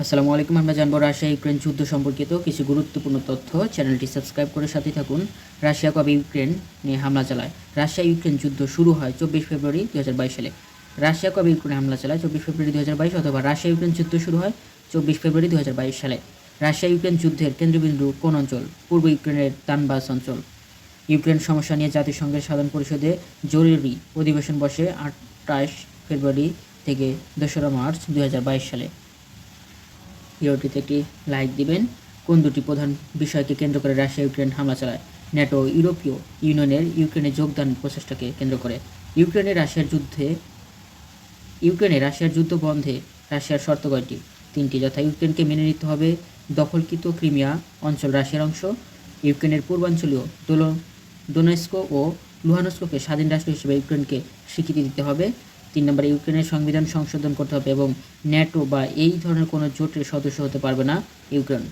আসসালামু আলাইকুম, আমরা জানব রাশিয়া ইউক্রেন যুদ্ধ সম্পর্কিত কিছু গুরুত্বপূর্ণ তথ্য। চ্যানেলটি সাবস্ক্রাইব করে সাথে থাকুন। রাশিয়া কবে ইউক্রেন নিয়ে হামলা চালায়? রাশিয়া ইউক্রেন যুদ্ধ শুরু হয় চব্বিশ ফেব্রুয়ারি দু হাজার বাইশ সালে। রাশিয়া কবে ইউক্রেনে হামলা চালায়? চব্বিশ ফেব্রুয়ারি দু হাজার বাইশ অথবা রাশিয়া ইউক্রেন যুদ্ধ শুরু হয় চব্বিশ ফেব্রুয়ারি দু হাজার বাইশ সালে। রাশিয়া ইউক্রেন যুদ্ধের কেন্দ্রবিন্দু কোন অঞ্চল? পূর্ব ইউক্রেনের দানবাস অঞ্চল। ইউক্রেন সমস্যা নিয়ে জাতিসংঘের সাধারণ পরিষদে জরুরি অধিবেশন বসে আঠাশ ফেব্রুয়ারি থেকে দোসরা মার্চ দু হাজার বাইশ সালে। ভিডিওটিতে একটি লাইক দিবেন। কোন দুটি প্রধান বিষয়কে কেন্দ্র করে রাশিয়া ইউক্রেন হামলা চালায়? ন্যাটো, ইউরোপীয় ইউনিয়নের ইউক্রেনে যোগদান প্রচেষ্টাকে কেন্দ্র করে। ইউক্রেনে রাশিয়ার যুদ্ধে, ইউক্রেনে রাশিয়ার যুদ্ধ বন্ধে রাশিয়ার শর্ত কয়টি? তিনটি, যথা ইউক্রেনকে মেনে নিতে হবে। দখলকৃত ক্রিমিয়া অঞ্চল রাশিয়ার অংশ। ইউক্রেনের পূর্বাঞ্চলীয় দোলো ডোনেস্কো ও লুহানস্কোকে স্বাধীন রাষ্ট্র হিসেবে ইউক্রেনকে স্বীকৃতি দিতে হবে। তিন নম্বরে, ইউক্রেনের সংবিধান সংশোধন করতে হবে এবং ন্যাটো বা এই ধরনের কোনো জোটের সদস্য হতে পারবে না ইউক্রেন।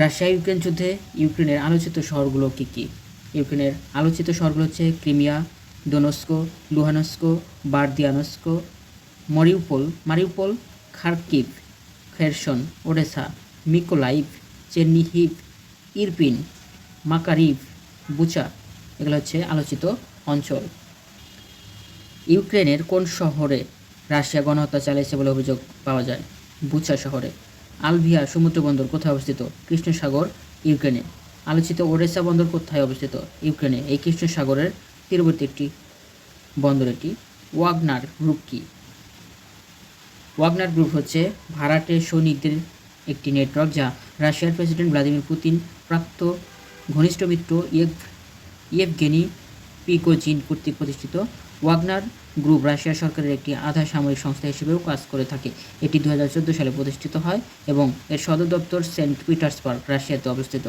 রাশিয়া, ইউক্রেন যুদ্ধে ইউক্রেনের আলোচিত শহরগুলো কী কী? ইউক্রেনের আলোচিত শহরগুলো হচ্ছে Crimea, Donetsk, Luhansk, Berdiansk, Mariupol, Mariupol, Kharkiv, Kherson, Odesa, Mykolaiv Chernihiv Irpin, Makariv, Bucha, এগুলো হচ্ছে আলোচিত অঞ্চল। ইউক্রেনের কোন শহরে রাশিয়া গণহত্যা চালিয়েছে বলে অভিযোগ পাওয়া যায়? বুচা শহরে। আলভিয়া সমুদ্র বন্দর কোথায় অবস্থিত? কৃষ্ণ সাগর ইউক্রেনে। আলোচিত ওডেসা বন্দর কোথায় অবস্থিত? ইউক্রেনে। এই কৃষ্ণ সাগরের তীরবর্তী একটি বন্দর এটি। ওয়াগনার গ্রুপ কি? ওয়াগনার গ্রুপ হচ্ছে ভাড়াটে সৈনিকদের একটি নেটওয়ার্ক যা রাশিয়ার প্রেসিডেন্ট ভ্লাদিমির পুতিন, প্রাপ্ত ঘনিষ্ঠ মিত্র ইয়েভ ইয়েভগেনি পিকোজিন কর্তৃক প্রতিষ্ঠিত। ওয়াগনার গ্রুপ রাশিয়া সরকারের একটি আধা সামরিক সংস্থা হিসেবেও কাজ করে থাকে। এটি দু হাজার চোদ্দ সালে প্রতিষ্ঠিত হয় এবং এর সদর দপ্তর সেন্ট পিটার্সবার্গ, রাশিয়াতে অবস্থিত।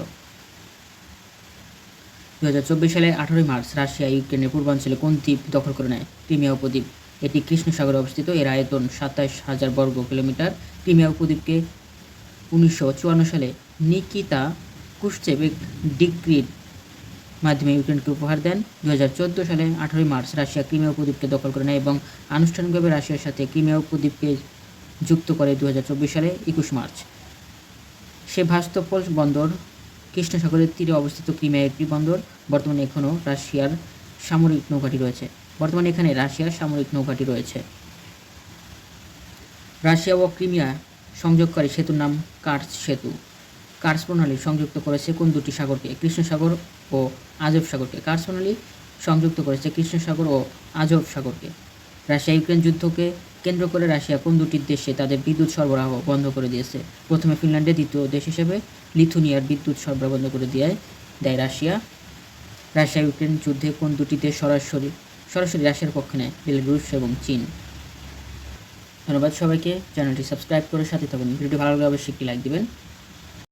দু হাজার চব্বিশ সালে আঠারোই মার্চ রাশিয়া ইউক্রেনের পূর্বাঞ্চলে কোন দ্বীপ দখল করে নেয়? ক্রিমিয়া উপদ্বীপ। এটি কৃষ্ণ সাগরে অবস্থিত। এর আয়তন সাতাশ হাজার বর্গ কিলোমিটার। ক্রিমিয়া উপদ্বীপকে উনিশশো চুয়ান্ন সালে নিকিতা কুশচেবেক ডিক্রির মাধ্যমে ইউক্রেনকে উপহার দেন। দু হাজার চোদ্দ সালে আঠারোই মার্চ রাশিয়া ক্রিমিয়া উপদ্বীপকে দখল করে নেয় এবং আনুষ্ঠানিকভাবে রাশিয়ার সাথে ক্রিমিয়া উপদ্বীপকে যুক্ত করে দু হাজার চব্বিশ সালে একুশ মার্চ। সে সেভাস্তোপল বন্দর কৃষ্ণ সাগরের তীরে অবস্থিত ক্রিমিয়া একটি বন্দর, বর্তমানে এখনও রাশিয়ার সামরিক নৌঘাঁটি রয়েছে। বর্তমানে এখানে রাশিয়ার সামরিক নৌঘাঁটি রয়েছে। রাশিয়া ও ক্রিমিয়া সংযোগকারী সেতুর নাম কার্স সেতু। কার্স প্রণালী সংযুক্ত করেছে কোন দুটি সাগরকে? কৃষ্ণ সাগর ও আজব সাগরকে। কার্স প্রণালী সংযুক্ত করেছে কৃষ্ণ সাগর ও আজব সাগরকে। রাশিয়া ইউক্রেন যুদ্ধকে কেন্দ্র করে রাশিয়া কোন দুটি দেশে তাদের বিদ্যুৎ সরবরাহ বন্ধ করে দিয়েছে? প্রথমে ফিনল্যান্ডে দ্বিতীয় দেশ হিসেবে লিথুনিয়ার বিদ্যুৎ সরবরাহ বন্ধ করে দেয় দেয় রাশিয়া। রাশিয়া ইউক্রেন যুদ্ধে কোন দুটি দেশ সরাসরি সরাসরি রাশিয়ার পক্ষে নেয়? বেলারুশ এবং চীন। ধন্যবাদ সবাইকে। চ্যানেলটি সাবস্ক্রাইব করে সাথে থাকুন। ভিডিওটি ভালো লাগলে অবশ্যই একটি লাইক দিবেন।